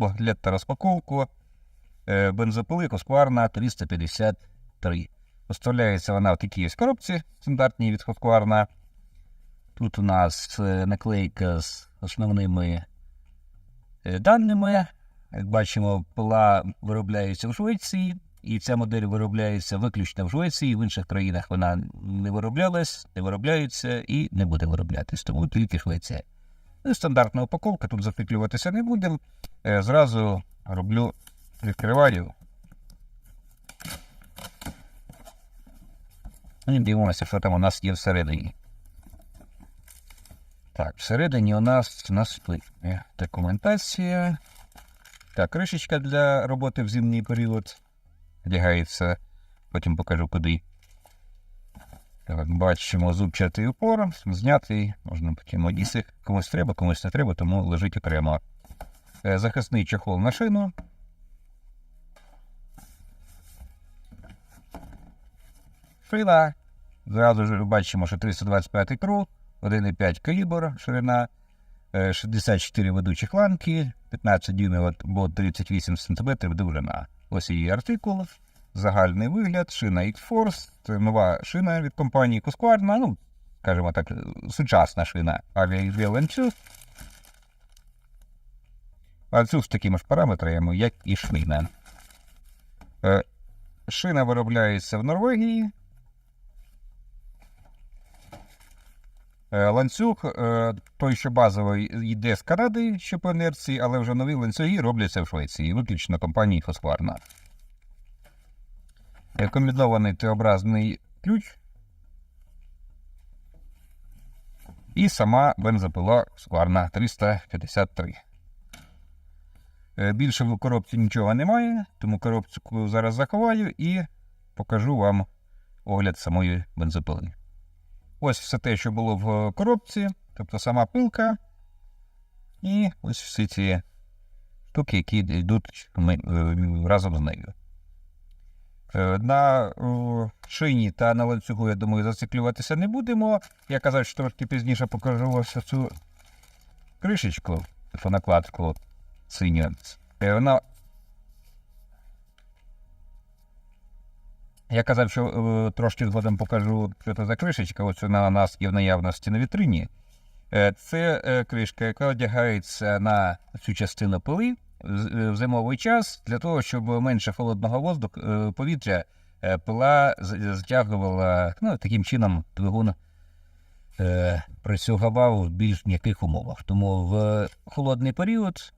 Погляд та розпаковку. Е, Бензопили Husqvarna 353. Поставляється вона в такій ось коробці стандартній від Husqvarna. Тут у нас е, наклейка з основними е, даними. Як бачимо, пила виробляється в Швеції, і ця модель виробляється виключно в Швеції. В інших країнах вона не вироблялась, не виробляється і не буде вироблятись, тому тільки Швеція. І стандартна упаковка, тут зациклюватися не будемо. Е, Зразу роблю відкриваю. І дивимося, що там у нас є всередині. Так, всередині у нас, у нас є документація. Так, кришечка для роботи в зимній період. Одягається. Потім покажу куди. Так, бачимо зубчатий упор, знятий, можна потім одіси. Комусь треба, комусь не треба, тому лежить окремо. Е, Захисний чохол на шину. Шина. Зразу ж бачимо, що 325 круг, 1,5 калібр, ширина, е, 64 ведучих ланки, 15 дюймів або 38 см довжина. Ось її артикул, загальний вигляд, шина X-Force, це нова шина від компанії Husqvarna, ну, скажімо так, сучасна шина. Авіа ланцюг. Ланцюг з такими ж параметрами, як і шина. Е, Шина виробляється в Норвегії. Е, Ланцюг, е, той, що базовий, йде з Канади, що по інерції, але вже нові ланцюги робляться в Швеції, виключно компанії Husqvarna. Комбінований Т-образний ключ. І сама бензопила Husqvarna 353. Е, Більше в коробці нічого немає, тому коробку зараз заховаю і покажу вам огляд самої бензопили. Ось все те, що було в коробці, тобто сама пилка. І ось всі ці штуки, які йдуть е, разом з нею. Е, На шині та на ланцюгу, я думаю, зациклюватися не будемо. Я казав, що трошки пізніше покажу ось цю кришечку, накладку синю. Е, Вона Я казав, що е, трошки згодом покажу, що це за кришечка. Ось вона у нас є в наявності на вітрині. Це кришка, яка одягається на цю частину пили в, е, зимовий час для того, щоб менше холодного воздуху е, повітря е, пила затягувала ну, таким чином двигун е, працював в більш м'яких умовах. Тому в холодний період,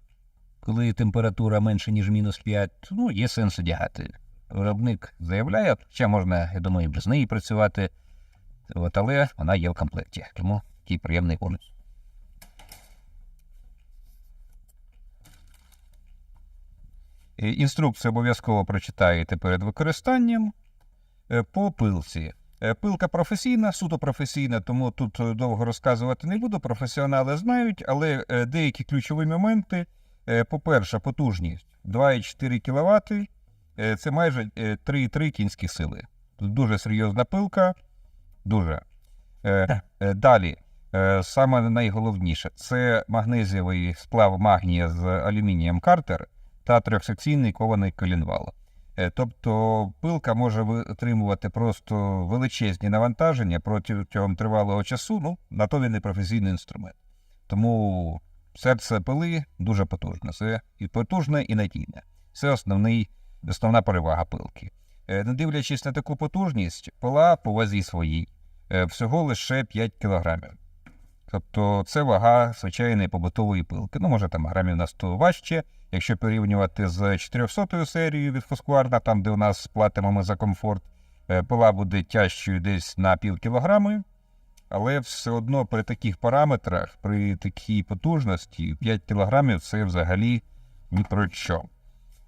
коли температура менше, ніж мінус 5, ну, є сенс одягати виробник заявляє, хоча можна, я думаю, і без неї працювати, от, але вона є в комплекті. Тому такий приємний бонус. Інструкцію обов'язково прочитаєте перед використанням. Е, По пилці. Е, Пилка професійна, суто професійна, тому тут е, довго розказувати не буду. Професіонали знають, але деякі ключові моменти. По-перше, потужність 2,4 кВт. Це майже е, 3,3 кінські сили. Тут дуже серйозна пилка. Дуже. Далі, саме найголовніше це магнезієвий сплав магнія з алюмінієм картер та трьохсекційний кований колінвал. Е, Тобто пилка може витримувати просто величезні навантаження протягом тривалого часу. Ну, на то він і професійний інструмент. Тому серце пили дуже потужне. Це і потужне, і надійне. Це основний основна перевага пилки. Е, Не дивлячись на таку потужність, пила по вазі своїй е, всього лише 5 кг. Тобто це вага звичайної побутової пилки. Ну, може там грамів на 100 важче. Якщо порівнювати з 400 серією від Husqvarna, там де у нас платимо ми за комфорт, е, пила буде тяжчою десь на пів кілограми. Але все одно при таких параметрах, при такій потужності, 5 кілограмів це взагалі ні про що.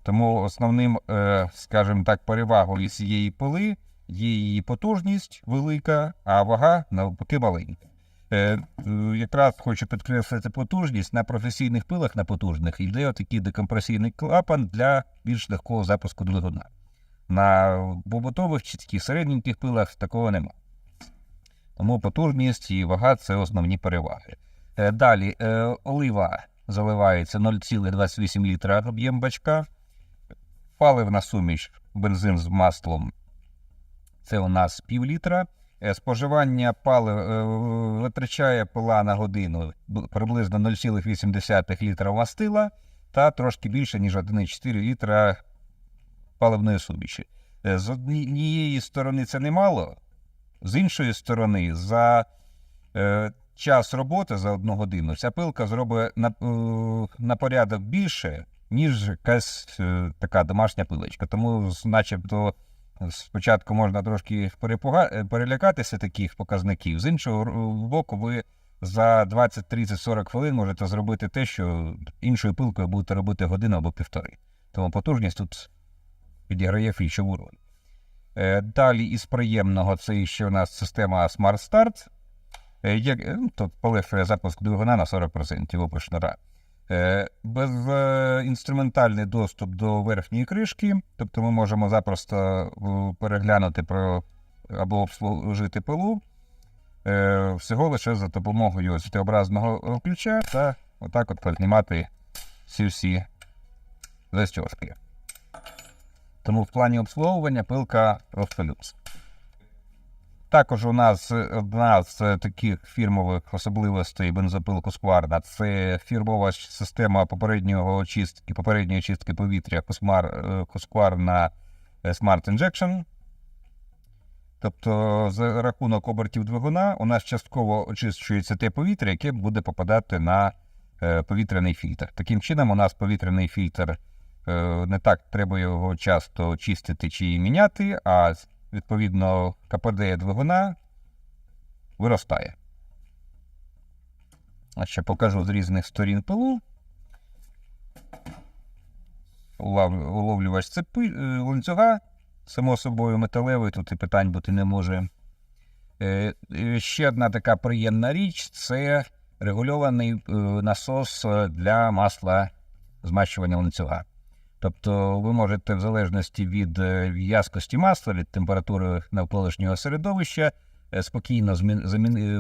Тому основним, е, скажімо так, перевагою цієї пили є її потужність велика, а вага навпаки маленька. Е, якраз хочу підкреслити потужність на професійних пилах на потужних йде отакий декомпресійний клапан для більш легкого запуску двигуна. На побутових чи середненьких пилах такого немає. Тому потужність і вага це основні переваги. Е, Далі, е, олива заливається 0,28 літра об'єм бачка. Паливна суміш, бензин з маслом це у нас пів літра. Е, Споживання палив е, витрачає пила на годину приблизно 0,8 літра мастила та трошки більше, ніж 1,4 літра паливної суміші. Е, З однієї сторони це немало, з іншої сторони, за час роботи за одну годину ця пилка зробить на, на порядок більше, ніж якась така домашня пилочка. Тому, начебто, спочатку можна трошки е, перелякатися таких показників. З іншого боку, ви за 20, 30, 40 хвилин можете зробити те, що іншою пилкою будете робити годину або півтори. Тому потужність тут підіграє ключову роль. Е, Далі із приємного це ще у нас система Smart Start. Е, Як, ну, тут полегшує запуск двигуна на 40% опушнера. Е, Безінструментальний доступ до верхньої кришки, тобто ми можемо запросто е, переглянути про або обслужити пилу е, всього лише за допомогою Т-образного ключа та отак от познімати всі всі застежки. Тому в плані обслуговування пилка просто люкс. Також у нас одна з таких фірмових особливостей бензопилку Скварна це фірмова система попереднього очистки, попередньої очистки повітря Husqvarna Smart Injection. Тобто, за рахунок обертів двигуна у нас частково очищується те повітря, яке буде попадати на е, повітряний фільтр. Таким чином, у нас повітряний фільтр е, не так треба його часто чистити чи міняти, а відповідно КПД двигуна виростає. А ще покажу з різних сторін пилу. Уловлювач цепи, е, ланцюга, само собою металевий, тут і питань бути не може. Е, е, Ще одна така приємна річ це регульований насос для масла змащування ланцюга. Тобто ви можете, в залежності від е, в'язкості масла, від температури навколишнього середовища, е, спокійно е,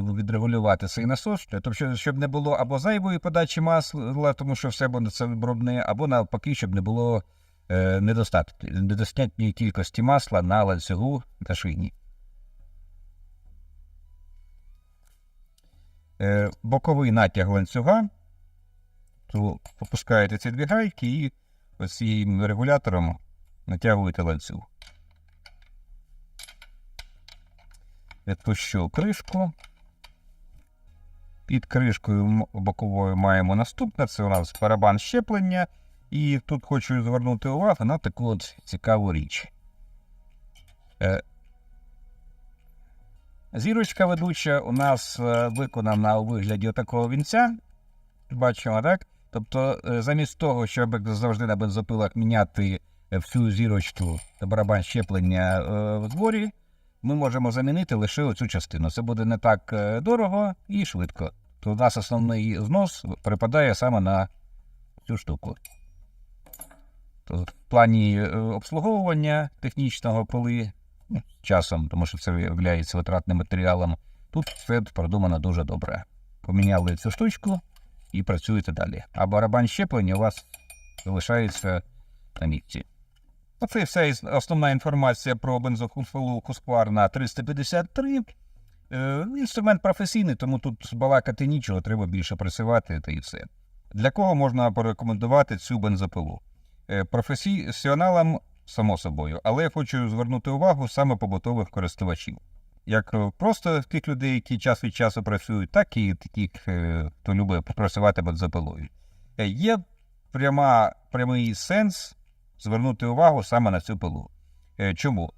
відрегулювати цей насос, щоб не було або зайвої подачі масла, тому що все буде це брудне, або навпаки, щоб не було недостатньої кількості масла на ланцюгу та шині. Боковий натяг ланцюга, то опускаєте ці дві гайки і ось цим регулятором натягуєте ланцюг. Відпущу кришку. Під кришкою боковою маємо наступне. Це у нас барабан щеплення. І тут хочу звернути увагу на таку от цікаву річ. Е, Зірочка ведуча у нас е, виконана у вигляді такого вінця. Бачимо, так? Тобто, е, замість того, щоб завжди на бензопилах міняти е, всю зірочку та барабан щеплення е, в дворі, ми можемо замінити лише оцю частину. Це буде не так дорого і швидко. То у нас основний знос припадає саме на цю штуку. То в плані обслуговування технічного коли ну, часом, тому що це є витратним матеріалом, тут все продумано дуже добре. Поміняли цю штучку і працюєте далі. А барабан щеплення у вас залишається на місці. Оце і вся основна інформація про бензокуфелу Husqvarna 353. Е, інструмент професійний, тому тут балакати нічого, треба більше працювати та і все. Для кого можна порекомендувати цю бензопилу? Е, професіоналам, само собою, але я хочу звернути увагу саме побутових користувачів. Як е, просто тих людей, які час від часу працюють, так і таких, е, хто любить працювати бензопилою. Е, Є пряма, прямий сенс звернути увагу саме на цю пилу. Чому?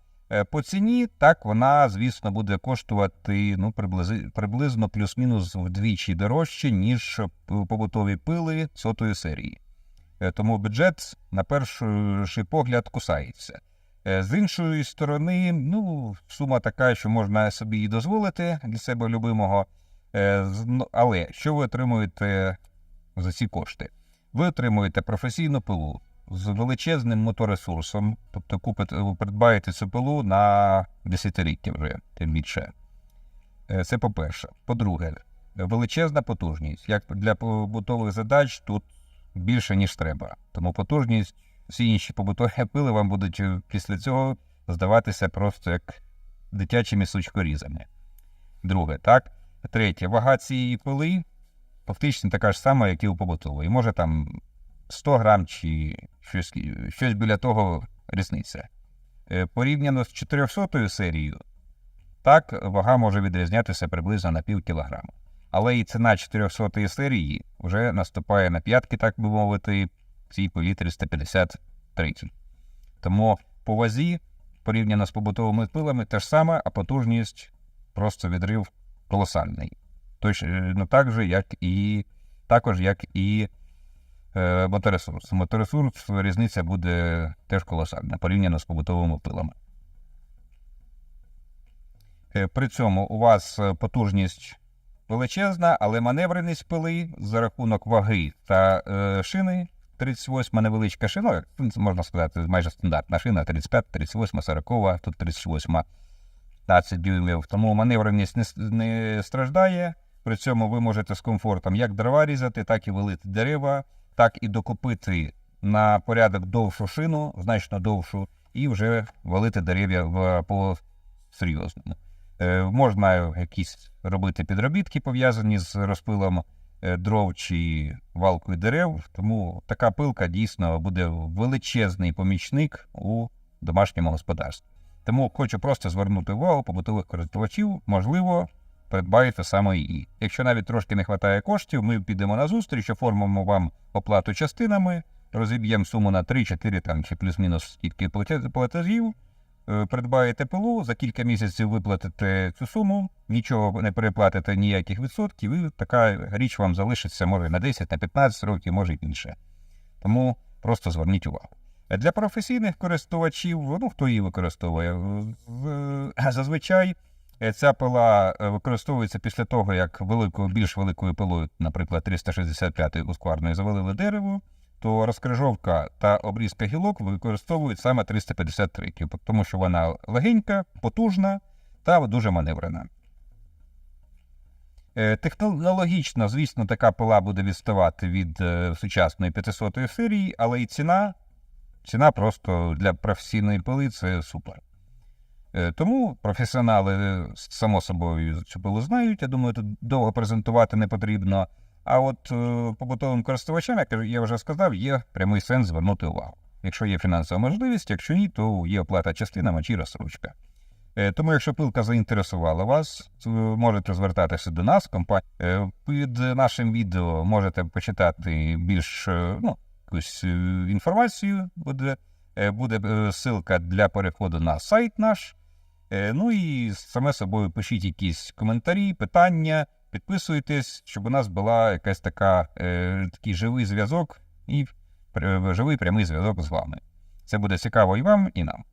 По ціні так вона, звісно, буде коштувати ну, приблизно плюс-мінус вдвічі дорожче, ніж побутові пили сотої серії. Тому бюджет на перший погляд кусається. Е, З іншої сторони, ну, сума така, що можна собі і дозволити для себе любимого. Е, ну, Але що ви отримуєте за ці кошти? Ви отримуєте професійну пилу з величезним моторесурсом, тобто купите, придбаєте цю пилу на десятиліття вже, тим більше. Е, Це по-перше. По-друге, величезна потужність. Як для побутових задач тут більше, ніж треба. Тому потужність, всі інші побутові пили вам будуть е, після цього здаватися просто як дитячими сучкорізами. Друге, так. Третє, вага цієї пили фактично така ж сама, як і у побутової. Може там 100 грам чи щось, щось біля того різниця. Е, Порівняно з 400 серією, так вага може відрізнятися приблизно на пів кілограма. Але і ціна 400 серії вже наступає на п'ятки, так би мовити, цій пилі 353. Тому по вазі, порівняно з побутовими пилами, те ж саме, а потужність просто відрив колосальний. Точно так же, як і, також, як і е, моторесурс. Моторесурс різниця буде теж колосальна порівняно з побутовими пилами. Е, При цьому у вас е, потужність величезна, але маневреність пили за рахунок ваги та е, шини 38 невеличка шина, ну, можна сказати, майже стандартна шина 35, 38, 40, тут 38, 15 дюймів. Тому маневреність не, не страждає. При цьому ви можете з комфортом як дрова різати, так і валити дерева, так і докупити на порядок довшу шину, значно довшу, і вже валити дерев'я по серйозному. Е, можна якісь робити підробітки, пов'язані з розпилом дров чи валкою дерев, тому така пилка дійсно буде величезний помічник у домашньому господарстві. Тому хочу просто звернути увагу побутових користувачів, можливо, придбаєте саме її. Якщо навіть трошки не вистачає коштів, ми підемо на зустріч, оформимо вам оплату частинами, розіб'ємо суму на 3-4 там, чи плюс-мінус скільки платежів. Е, Придбаєте пилу, за кілька місяців виплатите цю суму, нічого не переплатите ніяких відсотків, і така річ вам залишиться може на 10, на 15 років, може й більше. Тому просто зверніть увагу. Е, Для професійних користувачів, ну хто її використовує, в- зазвичай е, ця пила е, використовується після того, як великою, більш великою пилою, наприклад, 365 ускварною завалили дерево, то розкрижовка та обрізка гілок використовують саме 353, тому що вона легенька, потужна та дуже маневрена. Е, Технологічно, звісно, така пила буде відставати від е, сучасної 500 серії, але і ціна, ціна просто для професійної пили це супер. Е, Тому професіонали, само собою, цю пилу знають. Я думаю, тут довго презентувати не потрібно. А от е, побутовим користувачам, як я вже сказав, є прямий сенс звернути увагу. Якщо є фінансова можливість, якщо ні, то є оплата частинами чи розсрочка. Е, Тому, якщо пилка заінтересувала вас, ви можете звертатися до нас. Е, під нашим відео можете почитати більш е, ну, якусь е, інформацію. Буде, Е, буде е, ссылка для переходу на сайт наш. Е, Ну і саме собою пишіть якісь коментарі, питання, підписуйтесь, щоб у нас була якась така е, такий живий зв'язок і пр- живий прямий зв'язок з вами. Це буде цікаво і вам, і нам.